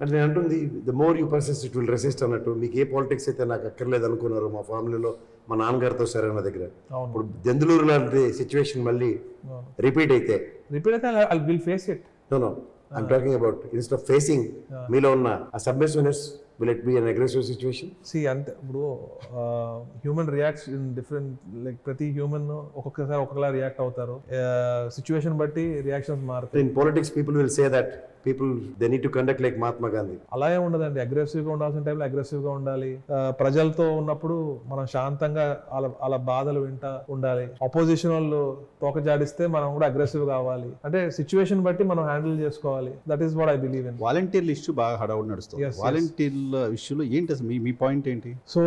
అంటే నేను అంటుంది the more you pursue it will resist అన్నట్టు. మీకు ఏ పాలిటిక్స్ అయితే నాకు అక్కర్లేదు అనుకున్నారు మా ఫ్యామిలీలో మా నాన్నగారితో సరే నా దగ్గర. ఇప్పుడు దెందులూరు లాంటి సిచ్యువేషన్ మళ్ళీ రిపీట్ అయితే. రిపీట్ అయితే I will face it no no I'm talking about instead of facing మీలో ఉన్న ఆ submissiveness will it be an aggressive situation C అంతే ఇప్పుడు human reacts in different like ప్రతి హ్యూమన్ ఒక్కొక్కసారి ఒక్కొక్కలా రియాక్ట్ అవుతారు. సిచ్యువేషన్ బట్టి రియాక్షన్స్ మారుతాయి. In politics people will say that people they need to conduct like Mahatma Gandhi అలాగే ఉండదండి. అగ్రెసివ్గా ఉండాల్సిన టైంలో అగ్రెసివ్గా ఉండాలి. ఆ, ప్రజలతో ఉన్నప్పుడు మనం శాంతంగా వాళ్ళ వాళ్ళ బాధలు వింటా ఉండాలి. అపోజిషన్ వాళ్ళు తోక జాడిస్తే మనం కూడా అగ్రెసివ్ కావాలి. అంటే సిచ్యువేషన్ బట్టి మనం హ్యాండిల్ చేసుకోవాలి. That is what I believe in వాలంటీర్ల ఇష్యూ బాగా హడావుడి నడుస్తుంది. వాలంటీర్ల ఇష్యూలో ఏంటి అసలు మీ మీ పాయింట్ ఏంటి? సో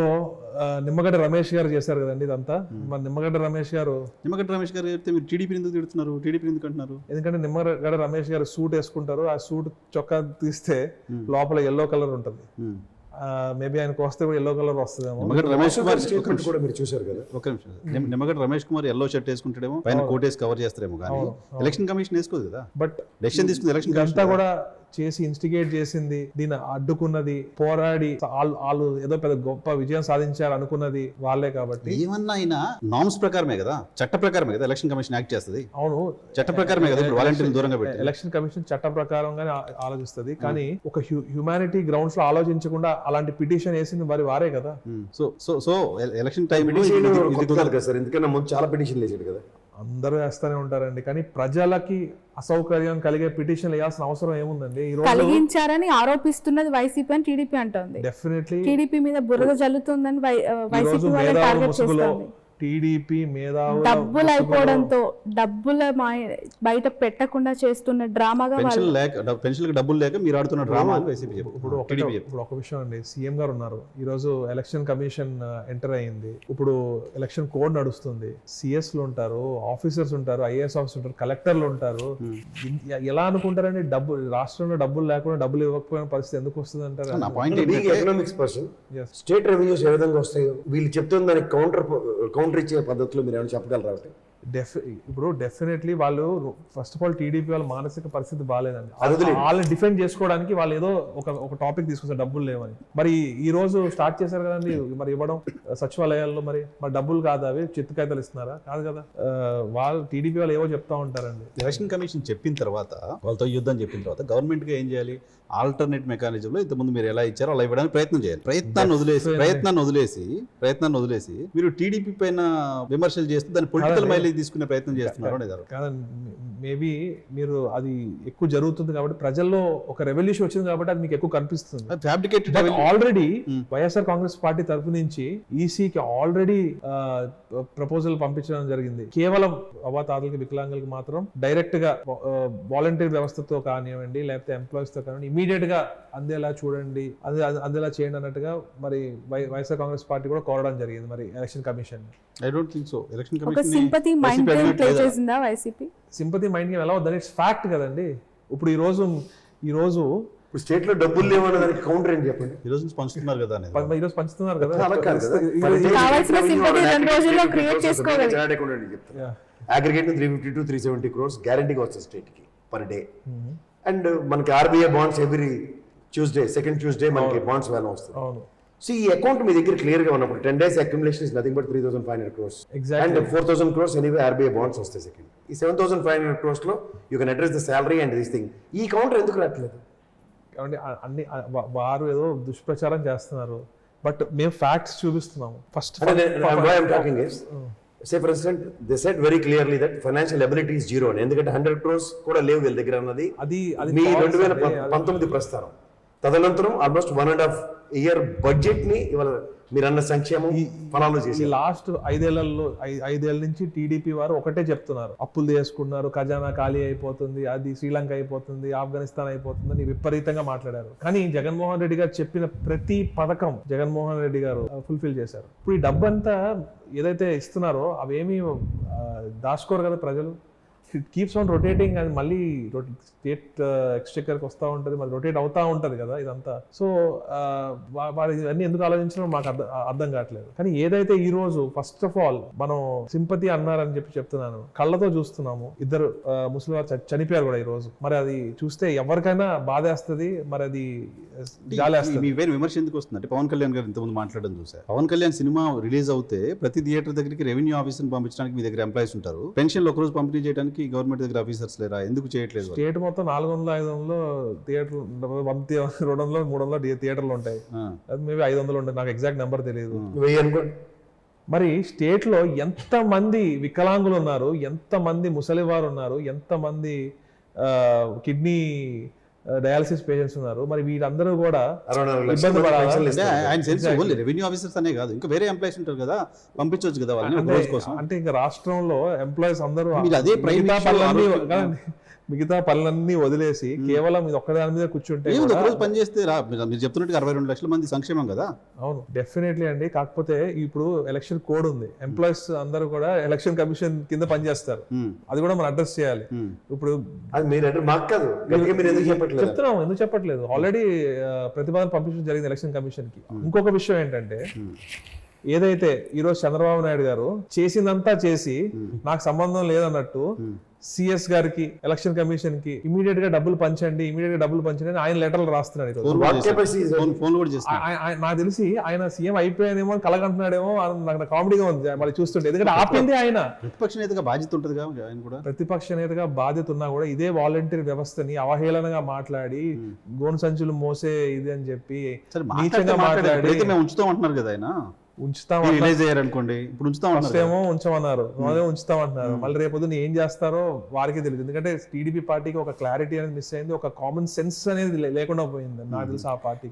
ఆ, నిమ్మగడ్డ రమేష్ గారు చేశారు కదండి ఇదంతా. మన నిమ్మగడ్డ రమేష్ గారు నిమ్మగడ్డ రమేష్ గారు చెప్తే మీరు టీడీపీ ఎందుకు తిడుతున్నారు? టీడీపీ ఎందుకు అంటున్నారు? ఎందుకంటే నిమ్మగడ్డ రమేష్ గారు సూట్ వేసుకుంటారు. ఆ సూట్ చొక్కా తీస్తే లోపల ఎల్లో కలర్ ఉంటుంది. Hmm. మేబీ ఆయనకు వస్తే కూడా ఎల్లో కలర్ వస్తుందేమో. నిమ్మగడ్డ రమేష్ కుమార్ స్టేట్మెంట్ కూడా మీరు చూశారు కదా. ఒక నిమిషం. నిమ్- నిమ్మగడ్డ రమేష్ కుమార్ ఎల్లో షర్ట్ వేసుకుంటాడేమో పైన కోట్ వేసి కవర్ చేస్తారేమో కానీ ఎలక్షన్ కమిషన్ వేసుకోదు కదా. బట్ డెసిషన్ తీసుకుంది ఎలక్షన్ ఇదంతా కూడా చేసి ఇన్స్టిగేట్ చేసింది దీన్ని అడ్డుకున్నది పోరాడి వాళ్ళు వాళ్ళు ఏదో పెద్ద గొప్ప విజయం సాధించారు అనుకున్నది వాళ్ళే కాబట్టి. ఏమన్నా అయినా నామ్స్ ప్రకారమే కదా చట్ట ప్రకారమే కదా ఎలక్షన్ కమిషన్ యాక్ట్ చేస్తుంది? అవును. చట్ట ప్రకారమే కదా వాలంటీర్లు దూరంగా పెట్టి ఎలక్షన్ కమిషన్ చట్ట ప్రకారంగానే ఆలోచిస్తుంది. కానీ ఒక హ్యుమానిటీ గ్రౌండ్స్లో ఆలోచించకుండా అలాంటి పిటిషన్ వేసింది మరి వారే కదా. So so so election time petition ఎందుకన్నా ముందు చాలా పిటిషన్లు వేసాడు కదా. అందరూ వేస్తూనే ఉంటారండి. కానీ ప్రజలకి అసౌకర్యం కలిగే పిటిషన్ వేయాల్సిన అవసరం ఏముందండి? ఈ రోజు కలిగించారని ఆరోపిస్తున్నది వైసీపీ అని టీడీపీ అంటోంది. డెఫినెట్లీ టీడీపీ మీద బురద జల్లుతుందని వైసీపీ ముసుగులో టీడీపీ మేధావుల డబ్బులు అయిపోవడంతో డబ్బుల బయట పెట్టకుండా చేస్తున్న డ్రామాగా వాళ్ళు పెన్షన్ లేక పెన్షన్ డబ్బులు లేక మీరు ఆడుతున్న డ్రామా అని వైసీపీ ఇప్పుడు ఇప్పుడు ఒక విషయం అండి. సీఎం గారు ఉన్నారు. ఈ రోజు ఎలక్షన్ కమిషన్ ఎంటర్ అయ్యింది. ఇప్పుడు ఎలక్షన్ కోడ్ నడుస్తుంది. సిఎస్లు ఉంటారు ఆఫీసర్స్ ఉంటారు ఐఏఎస్ ఆఫీసర్ ఉంటారు కలెక్టర్లు ఉంటారు. ఎలా అనుకుంటారండి? డబ్బు రాష్ట్రంలో డబ్బులు లేకుండా డబ్బులు ఇవ్వకపోయిన పరిస్థితి ఎందుకు వస్తుంది అంటారు? నా point economics person Yes. State revenues ఏ విధంగా వస్తాయో వీళ్ళు చెప్తున్న దానికి కౌంటర్ కౌంటర్ ఇచ్చే పద్ధతిలో మీరు ఏమైనా చెప్పగలరా ఒకటి? డెఫి ఇప్పుడు డెఫినెట్లీ వాళ్ళు ఫస్ట్ ఆఫ్ ఆల్ టీడీపీ వాళ్ళ మానసిక పరిస్థితి బాగాలేదండి. వాళ్ళని డిఫెండ్ చేసుకోవడానికి వాళ్ళు ఏదో ఒక ఒక టాపిక్ తీసుకొస్తారు డబ్బులు లేవని. మరి ఈ రోజు స్టార్ట్ చేశారు కదండి మరి ఇవ్వడం సచివాలయాల్లో మరి మరి డబ్బులు కాదు అవి చిత్తు కాగితాలు ఇస్తున్నారా? కాదు కదా. వాళ్ళు టీడీపీ వాళ్ళు ఏవో చెప్తా ఉంటారండి. ఎలక్షన్ కమిషన్ చెప్పిన తర్వాత వాళ్ళతో యుద్ధం చెప్పిన తర్వాత గవర్నమెంట్గా ఏం చేయాలి? ఆల్టర్నేట్ మెకానిజం లో ఇంతకుముందు మీరు ఎలా ఇచ్చారో అలా ఇవ్వడానికి ప్రయత్నం చేయాలి. ప్రయత్నాన్ని వదిలేసి ప్రయత్నాన్ని వదిలేసి ప్రయత్నాన్ని వదిలేసి మీరు టీడీపీ పైన విమర్శలు చేస్తూ దాన్ని పొలిటికల్ మైలేజ్ తీసుకునే ప్రయత్నం చేస్తున్నారు మేబీ మీరు అది ఎక్కువ జరుగుతుంది కాబట్టి ప్రజల్లో ఒక రెవల్యూషన్ వచ్చింది కాబట్టి అది మీకు ఎక్కువ కనిపిస్తుంది. Fabricated already YSR Congress party తరఫు నుంచి ఈసీకి ఆల్రెడీ ప్రపోజల్ పంపించడం జరిగింది. కేవలం అవ్వాతాతలకి వికలాంగులకి మాత్రం డైరెక్ట్గా వాలంటీర్ వ్యవస్థతో కానివ్వండి లేకపోతే ఎంప్లాయీస్తో కానివ్వండి ఇమీడియట్గా అందేలా చూడండి అందే అందేలా చేయండి అన్నట్టుగా మరి వై- వైఎస్ఆర్ కాంగ్రెస్ పార్టీ కూడా కోరడం జరిగింది మరి election commission. I don't think so election commission sympathy mind game play చేసిందా వైసీపీ? సింపతి మైండ్ గేమ్ ఎలా వద్దని ఇట్స్ ఫ్యాక్ట్ కదండి. ఇప్పుడు ఈ రోజు ఈ రోజు ఇప్పుడు స్టేట్లో డబ్బులు లేవన్న దానికి కౌంటర్ ఏంటి చెప్పండి? ఈ రోజు పంచుతున్నారు కదా ఈ రోజు పంచుతున్నారు కదా. అలా. కావాల్సిన రెండు రోజుల్లో. Aggregate three fifty to three seventy crores గ్యారంటీగా వస్తుంది స్టేట్కి పర్ డే అండ్ మనకి RBI bonds every Tuesday second Tuesday మనకి బాండ్స్ వేలం వస్తుంది. సో ఈ అకౌంట్ మీ దగ్గర క్లియర్గా ఉన్నప్పుడు ten days accumulation is nothing but three thousand five hundred crores. And four thousand crores anyway RBI bonds వస్తాయి సెకండ్ ఈ seven thousand five hundred క్రోర్స్లో you can address the salary and this thing ఈ counter ఎందుకు రావట్లేదు? కాబట్టి అన్ని వారు ఏదో దుష్ప్రచారం చేస్తున్నారు. బట్ మేము ఫ్యాక్ట్స్ చూపిస్తున్నాము. First say for instance they set very clearly that financial ability zero అని ఎందుకంటే హండ్రెడ్ క్రోర్స్ కూడా లేవు వీళ్ళ దగ్గర ఉన్నది అది మీ రెండు వేల పంతొమ్మిది ప్రస్తారం. తదనంతరం almost one and half year బడ్జెట్ని ఇవాళ మీరు అన్న సంక్షేమం ఫలాలు చేసి లాస్ట్ ఐదేళ్ళలో ఐదేళ్ళ నుంచి టీడీపీ వారు ఒకటే చెప్తున్నారు. అప్పులు చేసుకున్నారు ఖజానా ఖాళీ అయిపోతుంది అది శ్రీలంక అయిపోతుంది ఆఫ్ఘనిస్తాన్ అయిపోతుంది అని విపరీతంగా మాట్లాడారు. కానీ జగన్మోహన్ రెడ్డి గారు చెప్పిన ప్రతి పథకం జగన్మోహన్ రెడ్డి గారు ఫుల్ఫిల్ చేశారు. ఇప్పుడు ఈ డబ్బు అంతా ఏదైతే ఇస్తున్నారో అవేమీ దాచుకోరు కదా ప్రజలు? ఇట్ కీప్స్ ఆన్ రొటేటింగ్ అది మళ్ళీ స్టేట్ ఎక్స్చెక్కర్కి వస్తూ ఉంటుంది మళ్ళీ రొటేట్ అవుతా ఉంటుంది కదా ఇదంతా. సో వాడు ఇవన్నీ ఎందుకు ఆలోచించడం మాకు అర్థం అర్థం కావట్లేదు. కానీ ఏదైతే ఈ రోజు ఫస్ట్ ఆఫ్ ఆల్ మనం సింపతి అన్నారని చెప్పి చెప్తున్నాను కళ్ళతో చూస్తున్నాము ఇద్దరు ఆ, ముసలి వారు చ- చనిపోయారు కూడా ఈ రోజు. మరి అది చూస్తే ఎవరికైనా బాధేస్తుంది మరి అది జాలేస్తుంది. మీ విమర్శ ఎందుకు వస్తుంది? అంటే పవన్ కళ్యాణ్ గారు ఇంతకుముందు మాట్లాడడం చూసా. పవన్ కళ్యాణ్ సినిమా రిలీజ్ అవుతే ప్రతి థియేటర్ దగ్గరికి రెవెన్యూ ఆఫీసర్ పంపించడానికి మీ దగ్గర ఎంప్లాయీస్ ఉంటారు. పెన్షన్లు ఒక రోజు పంపిణీ చేయడానికి గవర్నమెంట్ దగ్గర ఆఫీసర్స్ లేరా? ఎందుకు చేయట్లేదు? స్టేట్ మొత్తం నాలుగు వందల ఐదు వందలు థియేటర్ వంద రెండు వందలు మూడు వందలు థియేటర్లు ఉంటాయి. అది మేబీ ఐదు వందలు ఉంటాయి. నాకు ఎగ్జాక్ట్ నెంబర్ తెలియదు మరి స్టేట్లో ఎంత మంది వికలాంగులు ఉన్నారు? ఎంత మంది ముసలివారు ఉన్నారు? ఎంత మంది కిడ్నీ డయాలసిస్ పేషెంట్స్ ఉన్నారు. మరి వీరందరూ కూడా. ఆయన sense Exactly. Only revenue officers అనే కాదు. ఇంకా వేరే ఎంప్లాయీస్ ఉంటారు కదా పంపించవచ్చు కదా వాళ్ళని రోజు కోసం. అంటే ఇంకా రాష్ట్రంలో ఎంప్లాయీస్ అందరూ అదే prime మిగతా పనులన్నీ వదిలేసి కేవలం ఇది ఒక్కదాని మీద కూర్చుంటే రోజు పని చేస్తే రా. మీరు మీరు చెప్తున్నట్టు అరవై రెండు లక్షల మంది సంక్షేమం కదా? అవును డెఫినెట్లీ అండి. కాకపోతే ఇప్పుడు ఎలక్షన్ కోడ్ ఉంది. ఎంప్లాయీస్ అందరూ కూడా ఎలక్షన్ కమిషన్ కింద పనిచేస్తారు అది కూడా మనం అడ్రస్ చేయాలి. ఇప్పుడు చెప్తున్నాం ఎందుకు చెప్పట్లేదు? ఆల్రెడీ ప్రతిపాదన పంపించడం జరిగింది ఎలక్షన్ కమిషన్కి. ఇంకొక విషయం ఏంటంటే ఏదైతే ఈరోజు చంద్రబాబు నాయుడు గారు చేసిందంతా చేసి నాకు సంబంధం లేదన్నట్టు సిఎస్ గారికి ఎలక్షన్ కమిషన్కి ఇమీడియట్గా డబ్బులు పంచండి ఇమీడియట్గా డబ్బులు పంచండి అని ఆయన లెటర్లు రాస్తున్నాడు నాకు తెలిసి ఆయన సీఎం అయిపోయానేమో కలగంటున్నాడేమో నాకు కామెడీగా ఉంది మరి చూస్తుంటే. ఎందుకంటే ఆపింది ఆయన. ప్రతిపక్ష నేతగా బాధ్యత ఉంటుంది ఆయన కూడా? ప్రతిపక్ష నేతగా బాధ్యత ఉన్నా కూడా ఇదే వాలంటీర్ వ్యవస్థని అవహేళనగా మాట్లాడి గోను సంచులు మోసే ఇది అని చెప్పి నీచంగా. మాట్లాడి ఉంచుతాం అంటున్నారు కదా ఆయన. ఉంచుతాం అయ్యారనుకోండి ఇప్పుడు ఉంచుతాం ఫస్ట్ అంటున్నారు ఏమో ఉంచమన్నారు. అదే ఉంచుతాం అంటున్నారు మళ్ళీ రేపొద్దున ఏం చేస్తారో వారికి తెలియదు. ఎందుకంటే టీడీపీ పార్టీకి ఒక క్లారిటీ అనేది మిస్ అయింది ఒక కామన్ సెన్స్ అనేది లేకుండా పోయింది. నాకు తెలిసి ఆ పార్టీకి.